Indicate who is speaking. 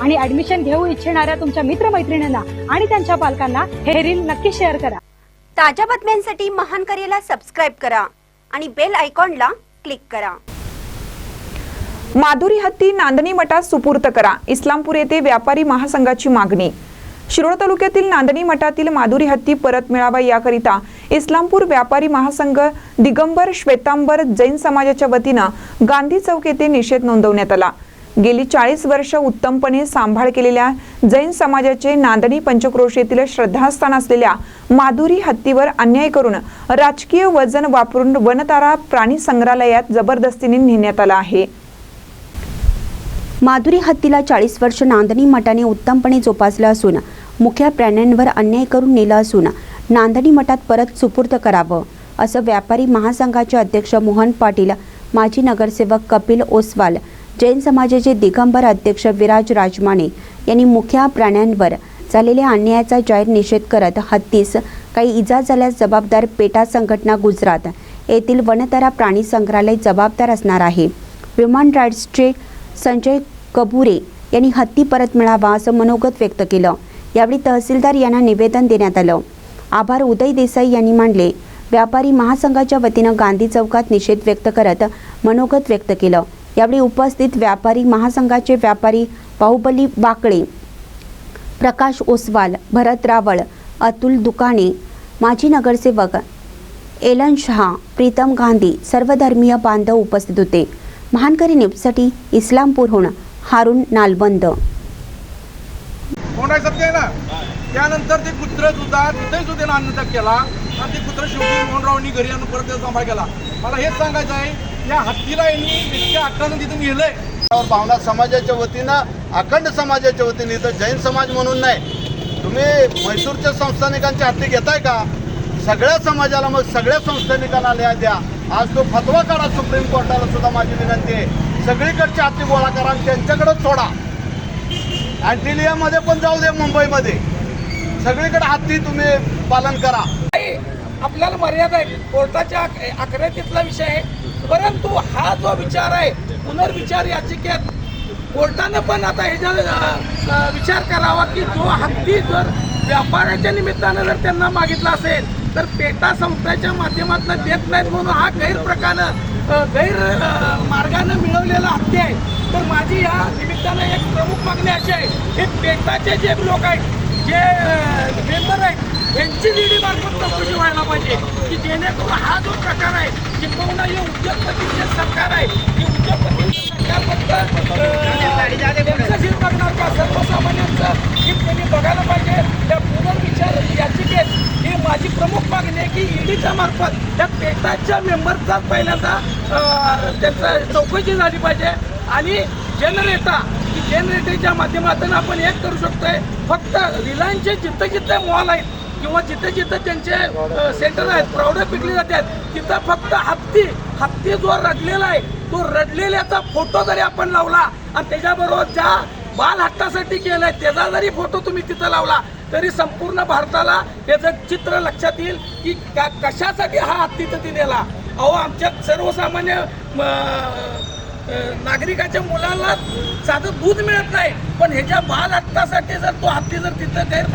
Speaker 1: आणि ऍडमिशन घेऊ इच्छिणाऱ्या तुमच्या मित्रमैत्रिणींना आणि त्यांच्या पालकांना हे रील नक्की शेअर करा.
Speaker 2: ताज्या बातम्यांसाठी महान करेला सबस्क्राईब करा आणि बेल आयकॉनला क्लिक करा.
Speaker 3: माधुरी हत्ती नांदणी मठात सुपूर्त करा. इस्लामपूर येथे व्यापारी महासंघाची मागणी. शिरोळ तालुक्यातील नांदणी मठातील माधुरी हत्ती परत मिळावा याकरिता इस्लामपूर व्यापारी महासंघ दिगंबर श्वेतांबर जैन समाजाच्या वतीनं गांधी चौक येथे निषेध नोंदवण्यात आला. गेली चाळीस वर्ष उत्तमपणे सांभाळ केलेल्या जैन समाजाचे नांदणी पंचक्रोश येथील श्रद्धास्थान असलेल्या माधुरी हत्तीवर अन्याय करून राजकीय वजन वापरून वनतारा प्राणी संग्रहालयात जबरदस्तीने नेण्यात आला आहे.
Speaker 2: माधुरी हत्तीला चाळीस वर्ष नांदणी मठाने उत्तमपणे जोपासलं असून मुख्या प्राण्यांवर अन्याय करून नेलं असून नांदणी मठात परत सुपूर्द करावं असं व्यापारी महासंघाचे अध्यक्ष मोहन पाटील माजी नगरसेवक कपिल ओसवाल जैन समाजाचे दिगंबर अध्यक्ष विराज राजमाने यांनी मुख्या प्राण्यांवर झालेल्या अन्यायाचा जाहीर निषेध करत हत्तीस काही इजा झाल्यास जबाबदार पेटा संघटना गुजरात येथील वनतरा प्राणी संग्रहालय जबाबदार असणार आहे. ह्युमन राईट्सचे संजय कबुरे यांनी हत्ती परत मिळावा असं मनोगत व्यक्त केलं. यावेळी तहसीलदार यांना निवेदन देण्यात आलं. आभार उदय देसाई यांनी मांडले व्यापारी महासंघाच्या वतीनं गांधी चौकात निषेध व्यक्त करत मनोगत व्यक्त केलं. यावेळी उपस्थित व्यापारी महासंघाचे व्यापारी बाहुबली बाकळे प्रकाश ओसवाल भरत रावळ अतुल दुकाने माजी नगरसेवक एलन शहा प्रीतम गांधी सर्वधर्मीय बांधव उपस्थित होते. महानकरी न्यूजसाठी इस्लामपूरहून हारून नालबंद.
Speaker 4: कोण आहे सत्य आहे ना? त्यानंतर ते कुत्र सुद्धा तिथे सुद्धा त्यानं आनंद केला. आणि ते कुत्र शेवटी मोहनरावनी घरी आणून परत सांभाळ केला. मला हेच सांगायचं आहे या हत्तीला यांनी इतक्या अक्कानं तिथून
Speaker 5: त्यावर भावना समाजाच्या वतीनं अखंड समाजाच्या वतीने इथं जैन समाज म्हणून नाही. तुम्ही म्हैसूरच्या संस्थानिकांची हत्ती घेताय का? सगळ्या समाजाला मग सगळ्या संस्थानिकांना न्याय द्या. आज तो फतवा काढा सुप्रीम कोर्टाला सुद्धा माझी विनंती आहे. सगळीकडच्या हत्ती गोळा करा आणि त्यांच्याकडे सोडा. अँटिलियामध्ये पण जाऊ दे मुंबईमध्ये. सगळीकडे हत्ती तुम्ही पालन करा.
Speaker 6: आपल्याला मर्यादा आहे. कोर्टाच्या आक- आखण्यातीतला विषय आहे. परंतु हा जो विचार आहे पुनर्विचार याचिकेत कोर्टानं पण आता ह्याचा विचार करावा की जो हत्ती जर व्यापाराच्या निमित्तानं जर त्यांना मागितला असेल तर पेटा संस्थेच्या माध्यमातून देत नाहीत म्हणून हा गैरप्रकारनं गैर मार्गानं मिळवलेला हत्ती आहे. तर माझी या निमित्तानं एक प्रमुख मागणी अशी आहे हे पेटाचे जे लोक आहेत जे मेंबर आहेत यांची ईडी मार्फत चौकशी व्हायला पाहिजे. की जेणेकरून हा जो प्रकार आहे किंबहुना हे उद्योगपतीचे सरकार आहे हे उद्योगपतीचं सरकार फक्त बघणार का? सर्वसामान्यांचं की त्यांनी बघायला पाहिजे. त्या पुनर्विचार याचिकेत ही माझी प्रमुख मागणी आहे की ईडीच्या मार्फत त्या पेटाच्या मेंबरचा पहिल्यांदा अं, त्यांचं चौकशी झाली पाहिजे. आणि जनरेटा की जनरेटरच्या माध्यमातून आपण एक करू शकतोय. फक्त रिलायन्सचे जिथं जिथं मॉल आहेत किंवा जिथं जिथं त्यांचे सेंटर आहेत प्रौढं पिकली जातात तिथं फक्त हत्ती हत्ती जो रडलेला आहे तो रडलेल्याचा फोटो जरी आपण लावला आणि त्याच्याबरोबर ज्या बाल हट्टासाठी केलंय त्याचा जरी फोटो तुम्ही तिथं लावला तरी संपूर्ण भारताला त्याचं चित्र लक्षात येईल की का कशासाठी हा हत्ती तिथे नेला. अहो आमच्या सर्वसामान्य म, नागरिकाच्या मुलाला साधं दूध मिळत नाही पण ह्याच्या बाल हट्टासाठी जर तो हत्ती जर तिथं गैर